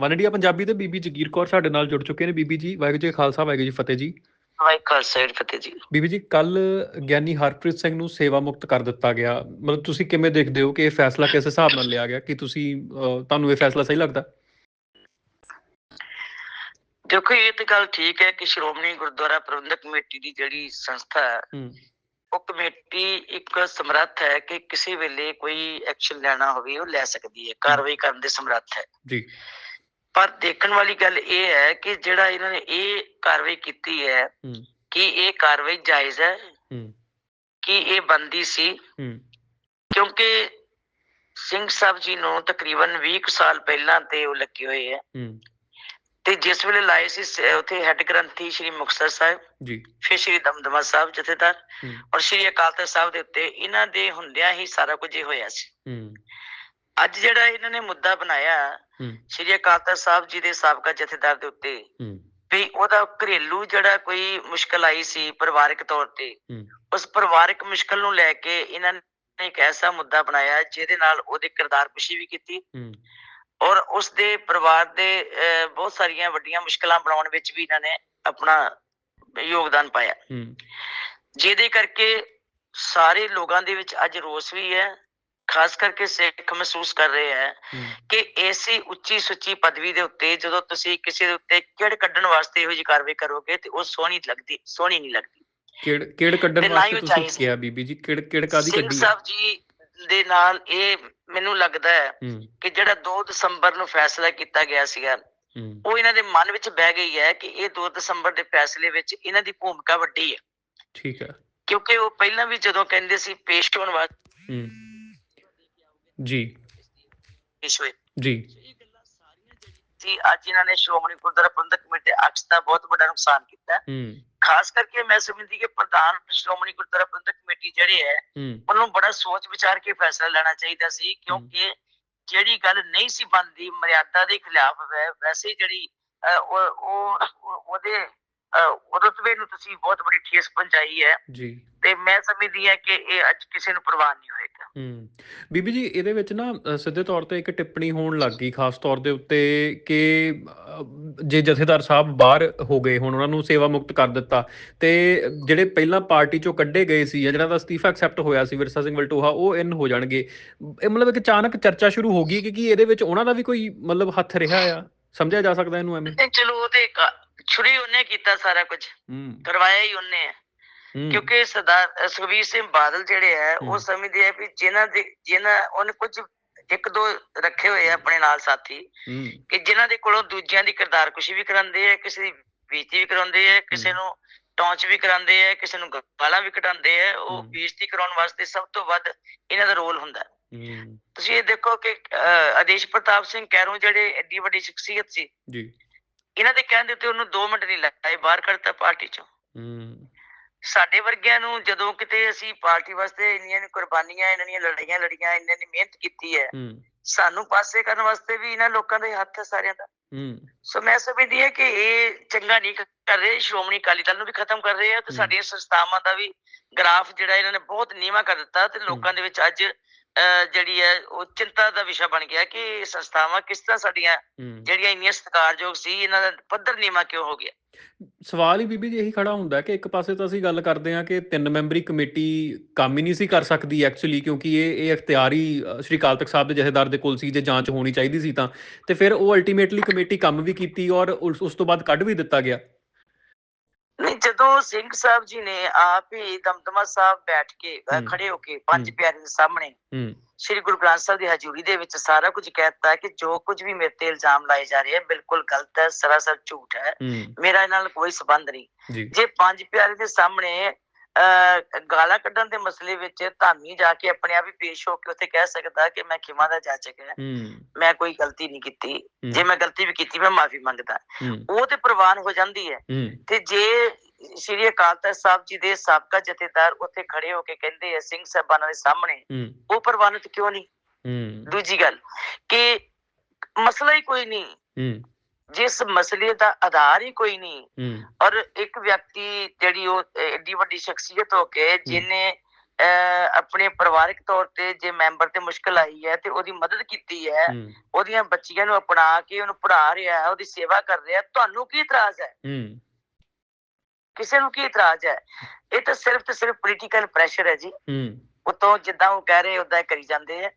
One India Punjabi ਤੇ ਬੀਬੀ ਜਗੀਰ ਕੌਰ ਸਾਡੇ ਨਾਲ ਜੁੜ ਚੁੱਕੇ ਨੇ। ਬੀਬੀ ਜੀ ਵਾਹਿਗੁਰੂ ਜੀ ਖਾਲਸਾ ਵਾਹਿਗੁਰੂ ਜੀ ਫਤਿਹ ਜੀ। ਵਾਹਿ ਖਾਲਸਾ ਫਤਿਹ ਜੀ। ਬੀਬੀ ਜੀ ਕੱਲ ਗਿਆਨੀ ਹਰਪ੍ਰੀਤ ਸਿੰਘ ਨੂੰ ਸੇਵਾ ਮੁਕਤ ਕਰ ਦਿੱਤਾ ਗਿਆ। ਮਤਲਬ ਤੁਸੀਂ ਕਿਵੇਂ ਦੇਖਦੇ ਹੋ ਕਿ ਇਹ ਫੈਸਲਾ ਕਿਸ ਹਿਸਾਬ ਨਾਲ ਲਿਆ ਗਿਆ? ਕਿ ਤੁਸੀਂ ਤੁਹਾਨੂੰ ਇਹ ਫੈਸਲਾ ਸਹੀ ਲੱਗਦਾ? ਦੇਖੋ ਇਹ ਤੇ ਗੱਲ ਠੀਕ ਹੈ ਕਿ ਸ਼੍ਰੋਮਣੀ ਗੁਰਦੁਆਰਾ ਪ੍ਰਬੰਧਕ ਕਮੇਟੀ ਦੀ ਜਿਹੜੀ ਸੰਸਥਾ ਹੂੰ। ਉਹ ਕਮੇਟੀ ਇੱਕ ਸਮਰੱਥ ਹੈ ਕਿ ਕਿਸੇ ਵੇਲੇ ਕੋਈ ਐਕਸ਼ਨ ਲੈਣਾ ਹੋਵੇ ਉਹ ਲੈ ਸਕਦੀ ਹੈ। ਕਾਰਵਾਈ ਕਰਨ ਦੇ ਸਮਰੱਥ ਹੈ। ਜੀ। ਪਰ ਦੇਖਣ ਵਾਲੀ ਗੱਲ ਇਹ ਹੈ ਕਿ ਜਿਹੜਾ ਇਹਨਾਂ ਨੇ ਇਹ ਕਾਰਵਾਈ ਕੀਤੀ ਹੈ ਕਿ ਇਹ ਕਾਰਵਾਈ ਜਾਇਜ਼ ਹੈ ਕਿ ਇਹ ਬੰਦੀ ਸੀ। ਕਿਉਂਕਿ ਸਿੰਘ ਸਾਹਿਬ ਜੀ ਨੂੰ ਤਕਰੀਬਨ 20 ਕੁ ਸਾਲ ਪਹਿਲਾਂ ਤੇ ਉਹ ਲੱਗੇ ਹੋਏ ਹੈ। ਤੇ ਜਿਸ ਵੇਲੇ ਲਾਏ ਸੀ ਉੱਥੇ ਹੈੱਡ ਗ੍ਰੰਥੀ ਸ੍ਰੀ ਮੁਕਤਸਰ ਸਾਹਿਬ ਜੀ। ਫਿਰ ਸ੍ਰੀ ਦਮਦਮਾ ਸਾਹਿਬ ਜਥੇਦਾਰ ਔਰ ਸ੍ਰੀ ਅਕਾਲ ਤਖਤ ਸਾਹਿਬ ਦੇ ਉੱਤੇ ਇਹਨਾਂ ਦੇ ਹੁੰਦਿਆਂ ਹੀ ਸਾਰਾ ਕੁਝ ਇਹ ਹੋਇਆ ਸੀ। ਅੱਜ ਜਿਹੜਾ ਇਹਨਾਂ ਨੇ ਮੁੱਦਾ ਬਣਾਇਆ ਸ੍ਰੀ ਅਕਾਲ ਤਖਤ ਸਾਹਿਬ ਜੀ ਦੇ ਸਾਬਕਾ ਜਥੇਦਾਰ ਦੇ ਉੱਤੇ ਵੀ ਉਹਦਾ ਘਰੇਲੂ ਜਿਹੜਾ ਕੋਈ ਮੁਸ਼ਕਲ ਆਈ ਸੀ ਪਰਿਵਾਰਕ ਤੌਰ ਤੇ ਉਸ ਪਰਿਵਾਰਕ ਮੁਸ਼ਕਲ ਨੂੰ ਲੈ ਕੇ ਇਹਨਾਂ ਨੇ ਇੱਕ ਐਸਾ ਮੁੱਦਾ ਬਣਾਇਆ ਜਿਹਦੇ ਨਾਲ ਉਹਦੇ ਕਿਰਦਾਰ ਕੁਸ਼ੀ ਵੀ ਕੀਤੀ ਔਰ ਉਸ ਦੇ ਪਰਿਵਾਰ ਦੇ ਬਹੁਤ ਸਾਰੀਆਂ ਵੱਡੀਆਂ ਮੁਸ਼ਕਲਾਂ ਬਣਾਉਣ ਵਿੱਚ ਵੀ ਇਹਨਾਂ ਨੇ ਆਪਣਾ ਯੋਗਦਾਨ ਪਾਇਆ। ਜਿਹਦੇ ਕਰਕੇ ਸਾਰੇ ਲੋਕਾਂ ਦੇ ਵਿੱਚ ਅੱਜ ਰੋਸ ਵੀ ਹੈ ਖਾਸ ਕਰਕੇ ਸਿੱਖ ਮਹਿਸੂਸ ਕਰ ਰਹੇ ਹੈ ਕਿ ਐਸੀ ਉੱਚੀ ਸੁੱਚੀ ਪਦਵੀ ਦੇ ਉੱਤੇ ਜਦੋਂ ਤੁਸੀਂ ਕਿਸੇ ਦੇ ਉੱਤੇ ਕਿਹੜ ਕੱਢਣ ਵਾਸਤੇ ਇਹੋ ਜਿਹੀ ਕਾਰਵਾਈ ਕਰੋਗੇ ਤੇ ਉਹ ਸੋਹਣੀ ਲੱਗਦੀ ਸੋਹਣੀ ਨਹੀਂ ਲੱਗਦੀ। ਕਿਹੜ ਕਿਹੜ ਕੱਢਣ ਵਾਸਤੇ ਤੁਸੀਂ ਕਿਹਾ ਬੀਬੀ ਜੀ ਕਿਹੜ ਕਿਹੜ ਕਾਦੀ ਸਿੰਘ ਕੱਢੀ ਹੈ? ਸਾਹਿਬ ਜੀ ਦੇ ਨਾਲ ਇਹ ਮੈਨੂੰ ਲੱਗਦਾ ਹੈ ਕਿ ਜਿਹੜਾ 2 ਦਸੰਬਰ ਨੂੰ ਫੈਸਲਾ ਕੀਤਾ ਗਿਆ ਸੀਗਾ ਉਹ ਇਹਨਾਂ ਦੇ ਮਨ ਵਿੱਚ ਬਹਿ ਗਈ ਹੈ ਕਿ ਇਹ 2 ਦਸੰਬਰ ਦੇ ਫੈਸਲੇ ਵਿੱਚ ਇਹਨਾਂ ਦੀ ਭੂਮਿਕਾ ਵੱਡੀ ਹੈ। ਠੀਕ ਹੈ। ਕਿਉਂਕਿ ਉਹ ਪਹਿਲਾਂ ਵੀ ਜਦੋਂ ਕਹਿੰਦੇ ਸੀ ਪੇਸ਼ ਹੋਣ ਵਾਸਤੇ ਜੀ। ਹੋਏ ਜੀ। ਸੀ ਅੱਜ ਇਹਨਾਂ ਨੇ ਸ਼੍ਰੋਮਣੀ ਗੁਰਦੁਆਰਾ ਪ੍ਰਬੰਧਕ ਕਮੇਟੀ ਅਕਸ ਦਾ ਬਹੁਤ ਵੱਡਾ ਨੁਕਸਾਨ ਕੀਤਾ। ਹੈ। ਖਾਸ ਕਰਕੇ ਮੈਂ ਸਮਝਦੀ ਕਿ ਪ੍ਰਧਾਨ ਸ਼੍ਰੋਮਣੀ ਗੁਰਦੁਆਰਾ ਪ੍ਰਬੰਧਕ ਕਮੇਟੀ ਜਿਹੜੇ ਹੈ ਉਹਨੂੰ ਬੜਾ ਸੋਚ ਵਿਚਾਰ ਕੇ ਫੈਸਲਾ ਲੈਣਾ ਚਾਹੀਦਾ ਸੀ ਕਿਉਂਕਿ ਜਿਹੜੀ ਗੱਲ ਨਹੀਂ ਸੀ ਬਣਦੀ ਮਰਿਆਦਾ ਦੇ ਖਿਲਾਫ ਹੈ ਵੈਸੇ ਜਿਹੜੀ ਉਹ ਉਹ- ਉਹ- ਉਹਦੇ ਰੁਤਬੇ ਨੂੰ ਤੁਸੀਂ ਬਹੁਤ ਬੜੀ ਠੇਸ ਪਹੁੰਚਾਈ ਹੈ ਜੀ। ਤੇ ਮੈਂ ਸਮਝਦੀ ਹਾਂ ਕਿ ਇਹ ਅੱਜ ਕਿਸੇ ਨੂੰ ਪ੍ਰਵਾਨ ਨਹੀਂ ਹੋਏਗਾ। ਹੂੰ। ਬੀਬੀ ਜੀ ਇਹਦੇ ਵਿੱਚ ਨਾ ਸਿੱਧੇ ਤੌਰ ਤੇ ਇੱਕ ਟਿੱਪਣੀ ਹੋਣ ਲੱਗ ਗਈ ਖਾਸ ਤੌਰ ਦੇ ਉੱਤੇ ਕਿ ਜੇ ਜਥੇਦਾਰ ਸਾਹਿਬ ਬਾਹਰ ਹੋ ਗਏ ਹੁਣ ਉਹਨਾਂ ਨੂੰ ਸੇਵਾ ਮੁਕਤ ਕਰ ਦਿੱਤਾ। ਤੇ ਜਿਹੜੇ ਪਹਿਲਾਂ ਪਾਰਟੀ ਚੋਂ ਕੱਢੇ ਗਏ ਸੀ ਜਾਂ ਜਿਹਨਾਂ ਦਾ ਅਸਤੀਫਾ ਐਕਸੈਪਟ ਹੋਇਆ ਸੀ ਵਿਰਸਾ ਸਿੰਘ ਵਲਟੋਹਾ ਉਹ ਇਨ ਹੋ ਜਾਣਗੇ। ਇਹ ਮਤਲਬ ਇੱਕ ਅਚਾਨਕ ਚਰਚਾ ਸ਼ੁਰੂ ਹੋ ਗਈ ਕਿ ਕੀ ਇਹਦੇ ਵਿੱਚ ਉਹਨਾਂ ਦਾ ਵੀ ਕੋਈ ਮਤਲਬ ਹੱਥ ਰਿਹਾ ਆ? ਸਮਝਿਆ ਜਾ ਸਕਦਾ ਇਹਨੂੰ ਐਵੇਂ? ਤੇ ਚਲੋ ਉਹਦੇ ਕਾ- ਛੁਰੀ ਉਹਨੇ ਕੀਤਾ ਸਾਰਾ ਕੁਝ ਕਰਵਾਇਆ ਹੀ ਉਹਨੇ। ਹੈ। ਕਿਉਂਕਿ ਸਰਦਾਰ ਸੁਖਬੀਰ ਸਿੰਘ ਬਾਦਲ ਜਿਹੜੇ ਹੈ। ਉਹ ਸਮਝਦੇ ਆ ਵੀ ਜਿਨ੍ਹਾਂ ਦੇ ਜਿਨ੍ਹਾਂ ਉਹਨੇ ਕੁਝ ਇੱਕ ਦੋ ਰੱਖੇ ਹੋਏ ਆ ਆਪਣੇ ਨਾਲ ਸਾਥੀ ਕਿ ਜਿਨ੍ਹਾਂ ਦੇ ਕੋਲੋਂ ਦੂਜਿਆਂ ਦੀ ਕਿਰਦਾਰਕੁਸ਼ੀ ਵੀ ਕਰਾਉਂਦੇ ਆ ਕਿਸੇ ਦੀ ਬੇਇੱਜ਼ਤੀ ਵੀ ਕਰਾਉਂਦੇ ਆ ਕਿਸੇ। ਨੂੰ ਟੌਂਚ ਵੀ ਕਰਾਉਂਦੇ ਆ ਕਿਸੇ ਨੂੰ ਗਾਲਾਂ ਵੀ ਕਟਾਉਂਦੇ ਆ ਉਹ। ਬੇਇੱਜ਼ਤੀ ਕਰਾਉਣ ਵਾਸਤੇ ਸਭ ਤੋਂ ਵੱਧ ਇਹਨਾਂ ਦਾ ਰੋਲ ਹੁੰਦਾ। ਤੁਸੀਂ ਇਹ ਦੇਖੋ ਕਿ ਆਦੇਸ਼ ਪ੍ਰਤਾਪ ਸਿੰਘ ਕੈਰੋਂ ਜਿਹੜੇ ਐਡੀ ਵੱਡੀ ਸ਼ਖਸੀਅਤ ਸੀ ਜੀ। ਇਹਨਾਂ ਦੇ ਕਹਿਣ ਦੇ ਉੱਤੇ ਉਹਨੂੰ 2 ਮਿੰਟ ਨਹੀਂ ਲਾਏ ਬਾਹਰ ਕੱਢਤਾ ਪਾਰਟੀ ਚੋਂ। ਹੂੰ। ਸਾਡੇ ਵਰਗਿਆਂ ਨੂੰ ਜਦੋਂ ਕਿਤੇ ਅਸੀਂ ਪਾਰਟੀ ਵਾਸਤੇ ਇੰਨੀਆਂ ਕੁਰਬਾਨੀਆਂ ਇਹਨਾਂ ਦੀਆਂ ਲੜਾਈਆਂ ਲੜੀਆਂ ਇਹਨਾਂ ਨੇ ਮਿਹਨਤ ਕੀਤੀ ਹੈ ਸਾਨੂੰ ਪਾਸੇ ਕਰਨ ਵਾਸਤੇ ਵੀ ਇਹਨਾਂ ਲੋਕਾਂ ਦੇ ਹੱਥ ਹੈ ਸਾਰਿਆਂ ਦਾ। ਸੋ ਮੈਂ ਸਮਝਦੀ ਹਾਂ ਕਿ ਇਹ ਚੰਗਾ ਨਹੀਂ ਕਰ ਰਹੇ ਸ਼੍ਰੋਮਣੀ ਅਕਾਲੀ ਦਲ ਨੂੰ ਵੀ ਖਤਮ ਕਰ ਰਹੇ ਆ ਤੇ। ਸਾਡੀਆਂ ਸੰਸਥਾਵਾਂ ਦਾ ਵੀ ਗ੍ਰਾਫ ਜਿਹੜਾ ਇਹਨਾਂ ਨੇ ਬਹੁਤ ਨੀਵਾ ਕਰ ਦਿੱਤਾ ਤੇ ਲੋਕਾਂ ਦੇ ਵਿੱਚ ਅੱਜ ਜਿਹੜੀ ਹੈ ਉਹ ਚਿੰਤਾ ਦਾ ਵਿਸ਼ਾ ਬਣ ਗਿਆ ਕਿ ਸੰਸਥਾਵਾਂ ਕਿਸ ਤਰ੍ਹਾਂ ਸਾਡੀਆਂ ਜਿਹੜੀਆਂ ਇੰਨੀਆਂ ਸਤਿਕਾਰਯੋਗ ਸੀ ਇਹਨਾਂ ਦਾ ਪੱਧਰ ਨੀਵਾ ਕਿਉਂ ਹੋ ਗਿਆ? ਸਵਾਲ ਹੀ ਬੀਬੀ ਜੀ ਇਹੀ ਖੜਾ ਹੁੰਦਾ ਕਿ ਇੱਕ ਪਾਸੇ ਤਾਂ ਅਸੀਂ ਗੱਲ ਕਰਦੇ ਹਾਂ ਕਿ ਤਿੰਨ ਮੈਂਬਰੀ ਕਮੇਟੀ ਕੰਮ ਹੀ ਨਹੀਂ ਸੀ ਕਰ ਸਕਦੀ ਐਕਚੁਅਲੀ ਕਿਉਂਕਿ ਇਹ ਇਹ ਇਖਤਿਆਰੀ ਸ਼੍ਰੀ ਅਕਾਲ ਤਖਤ ਸਾਹਿਬ ਦੇ ਜਥੇਦਾਰ ਦੇ ਕੋਲ ਸੀ ਜੇ ਜਾਂਚ ਹੋਣੀ ਚਾਹੀਦੀ ਸੀ ਤਾਂ। ਤੇ ਫਿਰ ਉਹ ਅਲਟੀਮੇਟਲੀ ਕਮੇਟੀ ਕੰਮ ਵੀ ਕੀਤੀ ਔਰ ਉਸ ਤੋਂ ਬਾਅਦ ਕੱਢ ਵੀ ਦਿੱਤਾ ਗਿਆ। ਜਦੋਂ ਸਿੰਘ ਸਾਹਿਬ ਜੀ ਨੇ ਆਪ ਹੀ ਦਮਦਮਾ ਸਾਹਿਬ ਬੈਠ ਕੇ। ਖੜੇ ਹੋ ਕੇ ਪੰਜ। ਪਿਆਰਿਆਂ ਦੇ ਸਾਹਮਣੇ ਹੂੰ। ਸ੍ਰੀ ਗੁਰੂ ਗ੍ਰੰਥ ਸਾਹਿਬ ਦੀ ਹਜ਼ੂਰੀ ਦੇ ਵਿੱਚ ਸਾਰਾ ਕੁਝ ਕਹਿਤਾ ਕਿ ਜੋ ਕੁਝ ਵੀ ਮੇਰੇ ਤੇ ਇਲਜ਼ਾਮ ਲਾਏ ਜਾ ਰਹੇ ਹੈ ਬਿਲਕੁਲ ਗਲਤ ਹੈ ਸਰਾਸਰ ਝੂਠ ਹੈ। ਮੇਰਾ ਨਾਲ ਕੋਈ ਸਬੰਧ ਨਹੀਂ। ਜੀ। ਪੰਜ ਪਿਆਰੇ ਦੇ ਸਾਹਮਣੇ ਗਾਲਾਂ ਕੱਢਣ ਦੇ ਮਸਲੇ ਵਿੱਚ ਧਾਮੀ ਜਾ ਕੇ ਆਪਣੇ ਆਪ ਹੀ ਪੇਸ਼ ਹੋ ਕੇ ਉੱਥੇ ਕਹਿ ਸਕਦਾ ਕਿ ਮੈਂ ਖਿਮਾ ਦਾ ਜਾਚਕ ਹਾਂ ਮੈਂ ਕੋਈ ਗਲਤੀ ਨਹੀਂ ਕੀਤੀ। ਜੇ ਮੈਂ ਗਲਤੀ ਵੀ ਕੀਤੀ ਮੈਂ ਮਾਫੀ ਮੰਗਦਾ। ਉਹ ਤੇ ਪ੍ਰਵਾਨ ਹੋ ਜਾਂਦੀ ਹੂੰ। ਤੇ ਜੇ ਸ੍ਰੀ ਅਕਾਲ ਤਖਤ ਸਾਹਿਬ ਜੀ ਦੇ ਸਾਬਕਾ ਜਥੇਦਾਰ ਉੱਥੇ ਖੜੇ ਹੋ ਕੇ ਕਹਿੰਦੇ ਆ ਸਿੰਘ ਸਾਹਿਬਾਨਾਂ ਦੇ ਸਾਹਮਣੇ। ਉਹ ਪ੍ਰਵਾਨਿਤ ਕਿਉਂ ਨਹੀਂ? ਦੂਜੀ ਗੱਲ ਕਿ ਮਸਲਾ ਹੀ ਕੋਈ ਨਹੀਂ। ਜਿਸ ਮਸਲੇ ਦਾ ਆਧਾਰ ਹੀ ਕੋਈ ਨਹੀਂ। ਔਰ ਇੱਕ ਵਿਅਕਤੀ ਜਿਹੜੀ ਉਹ ਐਡੀ ਵੱਡੀ ਸ਼ਖਸੀਅਤ ਹੋ ਕੇ ਅਹ ਆਪਣੇ ਪਰਿਵਾਰਕ ਤੌਰ ਤੇ ਜੇ ਮੈਂਬਰ ਤੇ ਮੁਸ਼ਕਲ ਆਈ ਹੈ ਤੇ ਉਹਦੀ ਮਦਦ ਕੀਤੀ ਹੈ ਉਹਦੀਆਂ ਬੱਚੀਆਂ ਨੂੰ ਅਪਣਾ ਕੇ ਉਹਨੂੰ ਪੜ੍ਹਾ ਰਿਹਾ ਹੈ ਉਹਦੀ ਸੇਵਾ ਕਰ ਰਿਹਾ ਤੁਹਾਨੂੰ ਕੀ ਇਤਰਾਜ਼ ਹੂੰ। ਕਿਸੇ ਨੂੰ ਕੀ ਇਤਰਾਜ਼ ਹੈ? ਇਹ ਤਾਂ ਸਿਰਫ ਤੇ ਸਿਰਫ ਪੋਲੀਟੀਕਲ ਪ੍ਰੈਸ਼ਰ ਹੈ ਜੀ। ਹੂੰ। ਉਤੋਂ ਜਿੱਦਾਂ ਉਹ ਕਹਿ ਰਹੇ ਉਦਾਂ ਕਰੀ ਜਾਂਦੇ ਆ।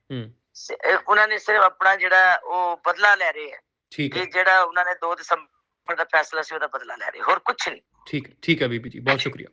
ਉਹਨਾਂ ਨੇ ਸਿਰਫ ਆਪਣਾ ਜਿਹੜਾ ਉਹ ਬਦਲਾ ਲੈ ਰਹੇ ਆ। ਠੀਕ ਹੈ। ਇਹ ਜਿਹੜਾ ਉਹਨਾਂ ਨੇ 2 ਦਸੰਬਰ ਦਾ ਫੈਸਲਾ ਸੀ ਉਹਦਾ ਬਦਲਾ ਲੈ ਰਹੇ। ਹੋਰ ਕੁਝ ਨਹੀਂ। ਠੀਕ ਠੀਕ ਹੈ ਬੀਬੀ ਜੀ ਬਹੁਤ ਸ਼ੁਕਰੀਆ।